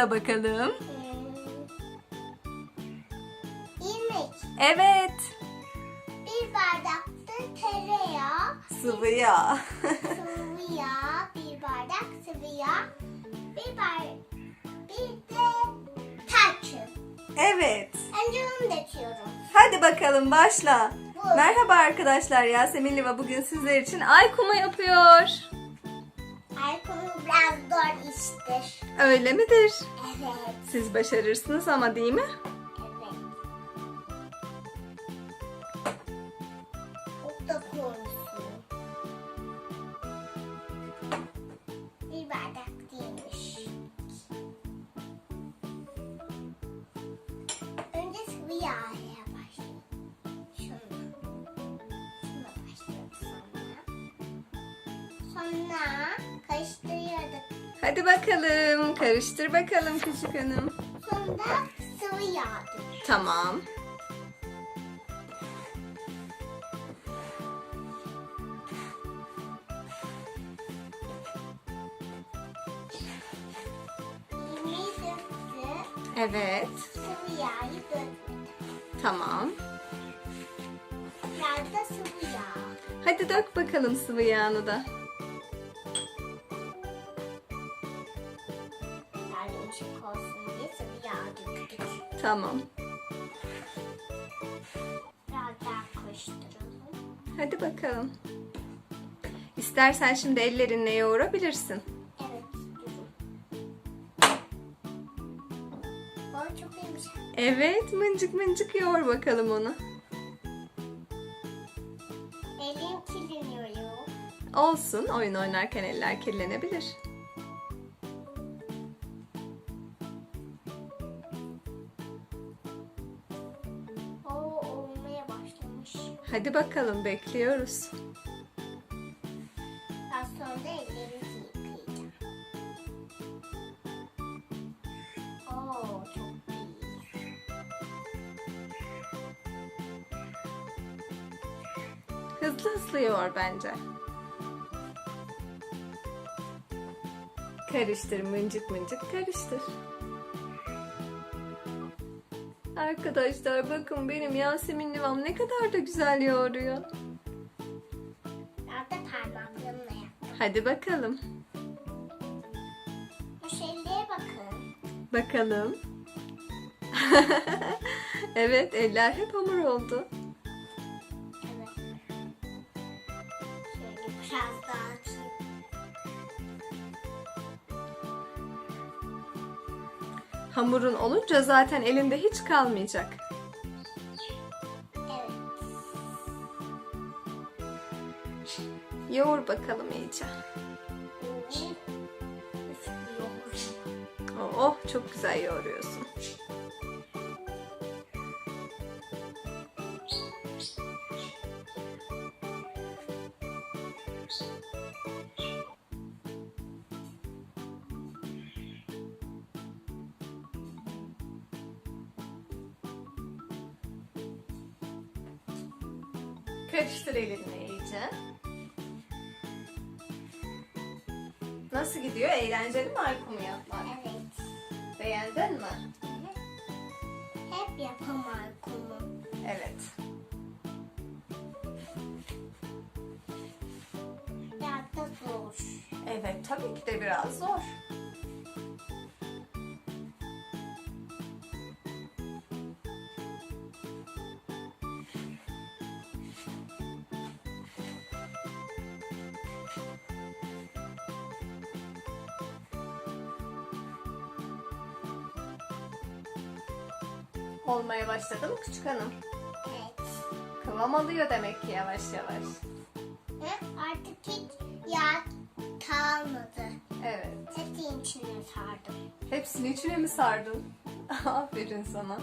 Çıtırla bakalım. İrmik. Evet. Bir bardakta tereyağı, Sıvı yağ. sıvı yağ, bir bardak sıvı yağ, bir bar bir de tarçın. evet. Önce onu döküyorum. Hadi bakalım başla. Bu. Merhaba arkadaşlar. Yasemin Liva bugün sizler için ay kuma yapıyor. Biraz zor iştir. Öyle midir? Evet, Siz başarırsınız ama değil mi? Bakalım küçük hanım. Sonra sıvı yağ dök. Tamam. Evet. Sıvı yağı dökmedi. Tamam. Biraz da sıvı yağ. Hadi dök bakalım sıvı yağını da. Yumuşak olsun diye sıvı yağ döktük. Tamam. Biraz daha karıştıralım. Hadi bakalım. İstersen şimdi ellerinle yoğurabilirsin. Evet, çok. Evet, mıncık mıncık yoğur bakalım onu. Elim kirleniyor. Olsun, oyun oynarken eller kirlenebilir. Hadi bakalım, bekliyoruz. Daha sonra ellerimizi yıkayacağım. Oo çok iyi. Hızlı hızlı yoğur bence. Karıştır, mıncık mıncık karıştır. Arkadaşlar bakın benim Yasemin Livam ne kadar da güzel yoğuruyor. Biraz da parmaklarımla yaptım. Hadi bakalım. Bu şeylere bakın. Bakalım. evet, eller hep hamur oldu. Evet. Şöyle biraz daha Hamurun olunca zaten elinde hiç kalmayacak. Evet. Yoğur bakalım iyice. Sıkıyor. Oh, çok güzel yoğuruyorsun. Karıştır elinle iyice. Nasıl gidiyor? Eğlenceli mi arkumu yapmak? Evet. Beğendin mi? Hep yapamam konu. Evet. Biraz da zor. Evet, tabii ki de biraz zor. Olmaya başladı mı küçük hanım? Evet. Kıvam alıyor demek ki yavaş yavaş. Hı? Artık hiç yağ kalmadı. Evet. Hepsinin içine sardım. Hepsini içine mi sardın? Aferin sana.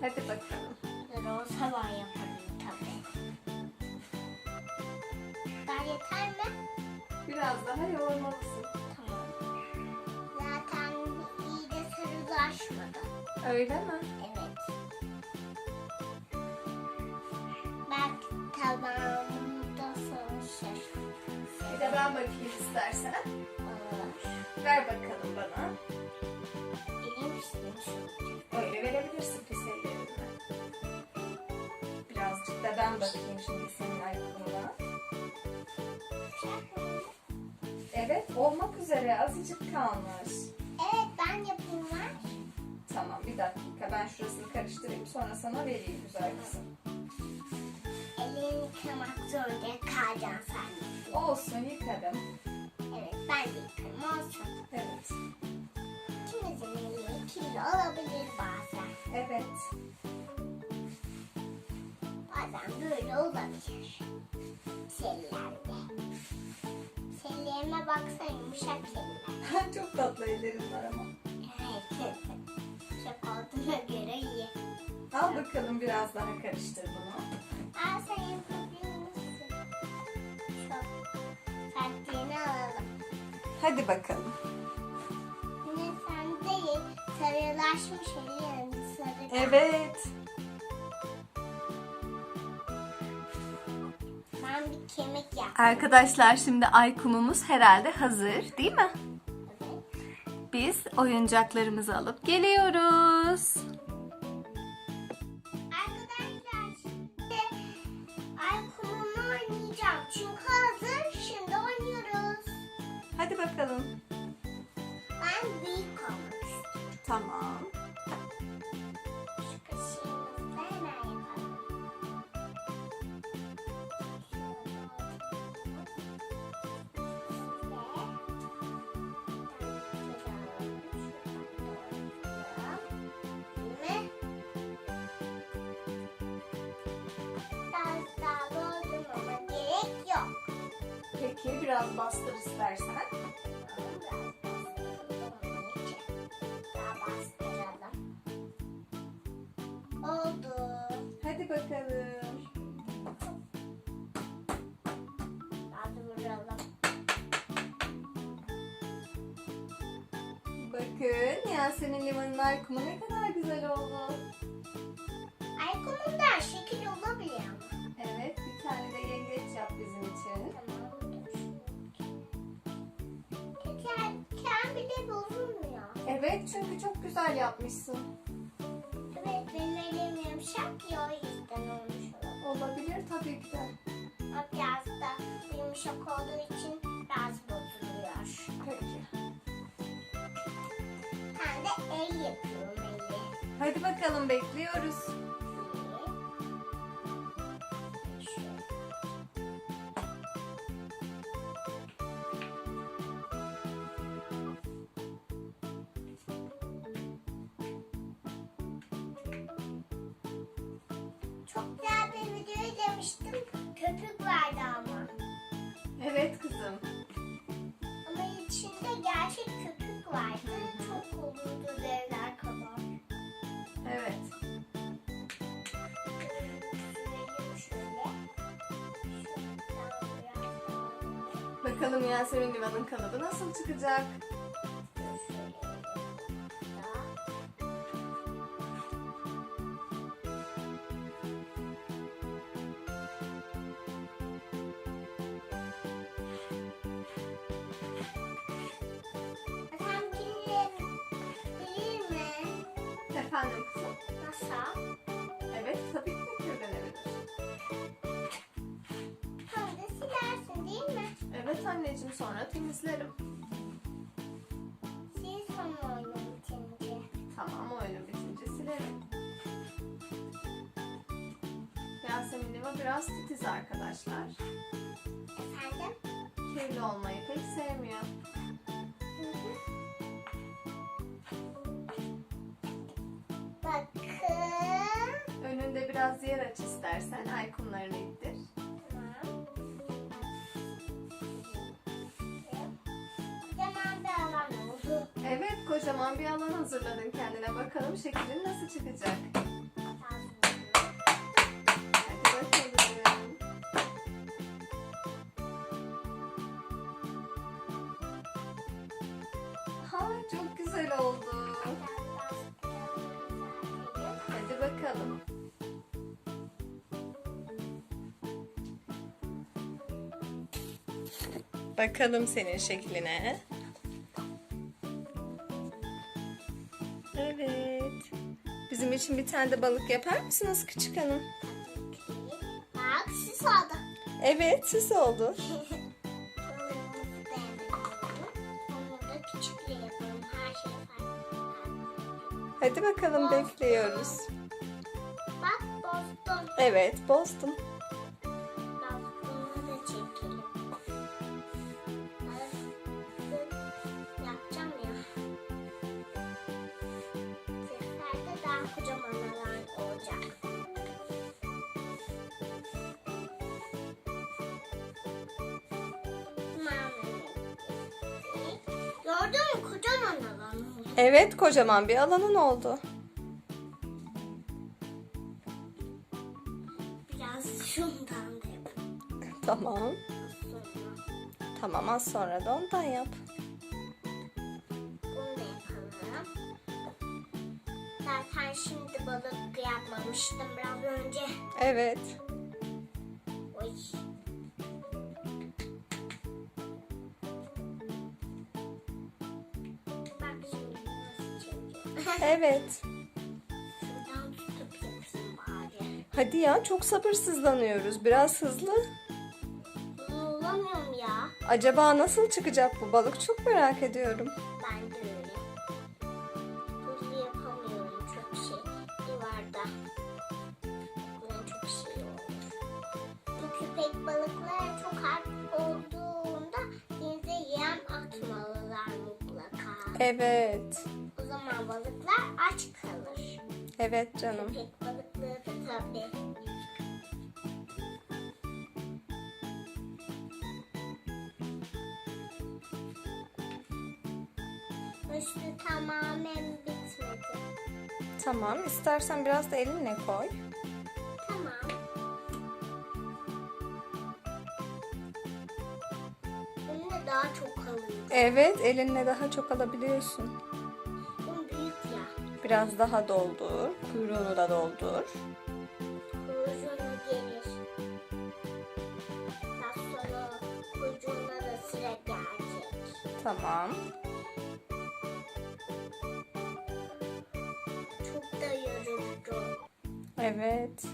Hadi bakalım. Zor olsa var yaparım tabii. Daha yeter mi? Biraz daha yoğurmalısın. Tamam. Zaten iyi de sarılaşmadı. Öyle mi? Evet. Bak tabağımda sos bakayım istersen. Olur. Ver bakalım bana. Elim. Öyle verebilirsin pis ellerinle. Birazcık da ben bakayım şimdi Evet olmak üzere azıcık kalmış. Evet ben yapayım var. Tamam bir dakika ben şurasını karıştırayım sonra sana vereyim güzel kızım. Elini yıkamak zorunda kalacaksın sen. Olsun yıkadım. Evet ben de yıkarım olsun. Evet. İkimizin eli kirli olabilir bazen. Evet. Bazen böyle olabilir. Sellerde. Sellerime baksana yumuşak seller. Çok tatlı ellerin var ama. Evet. Çok olduğuna göre iyi. Al bakalım biraz daha karıştır bunu. Aa sen yapabilir misin? Çok sertliğini alalım. Hadi bakalım. Yine sen değil. Sarılaşmış elin sarı. Evet. Kemik yaptım. Arkadaşlar şimdi ay kumumuz herhalde hazır değil mi? Evet. Biz oyuncaklarımızı alıp geliyoruz. Arkadaşlar şimdi ay kumunu oynayacağım. Çünkü hazır. Şimdi oynuyoruz. Hadi bakalım. Ben büyük olmak istiyorum. Tamam. Peki biraz bastır istersen. Oldu. Hadi bakalım. Daha vuralım. Bakın Yasemin Liman'ın ay kumu ne kadar güzel oldu. Aykumundan şekil olabiliyor. Evet bir tane de yengeç yap bizim için. Tamam Evet çünkü çok güzel yapmışsın. Evet benim elim yumuşak ya o yüzden olmuş olabilir. Olabilir tabii ki de. Ama biraz da yumuşak olduğu için biraz bozuluyor. Peki. Ben de el yapıyorum eli. Hadi bakalım bekliyoruz. Köpük vardı ama. Evet kızım. Ama içinde gerçek köpük vardı. Çok olurdu devler kadar. Evet. Bakalım Yasemin Liman'ın kalıbı nasıl çıkacak? Evet anneciğim sonra temizlerim. Sil sonra oyunu bitince. Tamam oyunu bitince silerim. Yasemin Lima biraz titiz arkadaşlar. Efendim? Kirli olmayı pek sevmiyor. Hı hı. Bakın. Önünde biraz yer aç istersen ay kumlarını ittir. Kocaman bir alan hazırladın kendine. Bakalım şeklin nasıl çıkacak. Ha çok güzel oldu. Hadi bakalım. Bakalım senin şekline. İçin bir tane de balık yapar mısınız küçük hanım? Bak süs oldu. Evet, süs oldu. Hadi bakalım bekliyoruz. Bak bozdum. Evet, bozdum. Evet, kocaman bir alanın oldu. Biraz şundan da yapalım. Tamam. Tamam, az sonra da ondan yap. bunu da yapalım. Zaten şimdi balık yapmamıştım biraz önce. Evet. Evet. Hadi ya, çok sabırsızlanıyoruz. Biraz hızlı. Olamıyorum ya. Acaba nasıl çıkacak bu balık? Çok merak ediyorum. Ben de öyle. Hızlı yapamıyorum çok şey. Duvarda. Buna çok şey olur. Bu köpek balıkları çok harp olduğunda denize yem atmalılar mutlaka. Evet. O zaman balıklar aç kalır. Evet canım. Köpek balıkları da tabii. Üstü tamamen bitmedi. Tamam. İstersen biraz da elinle koy. Tamam. Bunun daha çok kalın. Evet, elinle daha çok alabiliyorsun. Biraz daha doldur. Kuyruğunu da doldur. Kuyruğuna gelir. Daha sonra kuyruğuna da sıra gelecek. Tamam. Çok da yorucu. Evet.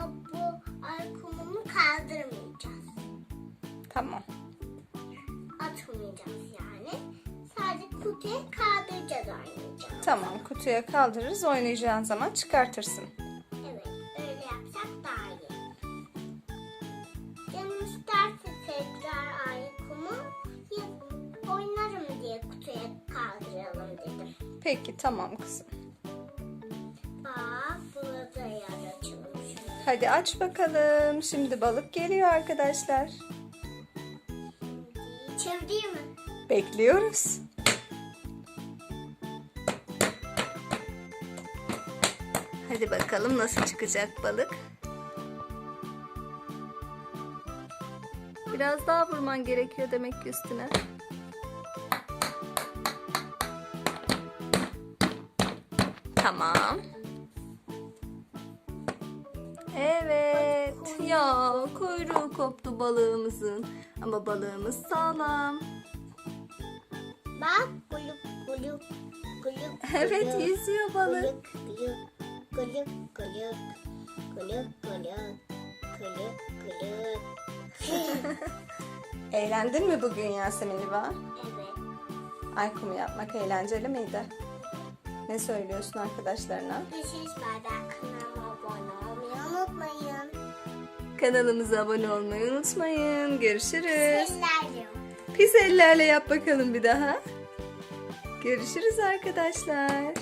Ama bu ay kumunu kaldırmayacağız. Tamam. Atmayacağız yani. Sadece kutuya kaldıracağız oynayacağız. Tamam. Kutuya kaldırırız. Oynayacağın zaman çıkartırsın. Evet, öyle yapsak daha iyi. Canım isterse tekrar ay kumu oynarım diye kutuya kaldıralım dedim. Peki tamam kızım. Bak burada yer açılmış. Hadi aç bakalım. Şimdi balık geliyor arkadaşlar. Çevireyim mi? Bekliyoruz. Hadi bakalım nasıl çıkacak balık. Biraz daha vurman gerekiyor demek ki üstüne. Tamam. Evet. Ya kuyruğu koptu balığımızın. Ama balığımız sağlam. Bak guluk guluk guluk Evet yüzüyor balık. Guluk guluk guluk guluk guluk guluk guluk guluk. Eğlendin mi bugün Yasemin Liva? Evet. Ay kumu yapmak eğlenceli miydi? Ne söylüyorsun arkadaşlarına? Düşüş bardak kanalıma abone olmayı unutmayın. Kanalımıza abone olmayı unutmayın. Görüşürüz. Ellerle. Pis ellerle yap bakalım bir daha. Görüşürüz arkadaşlar.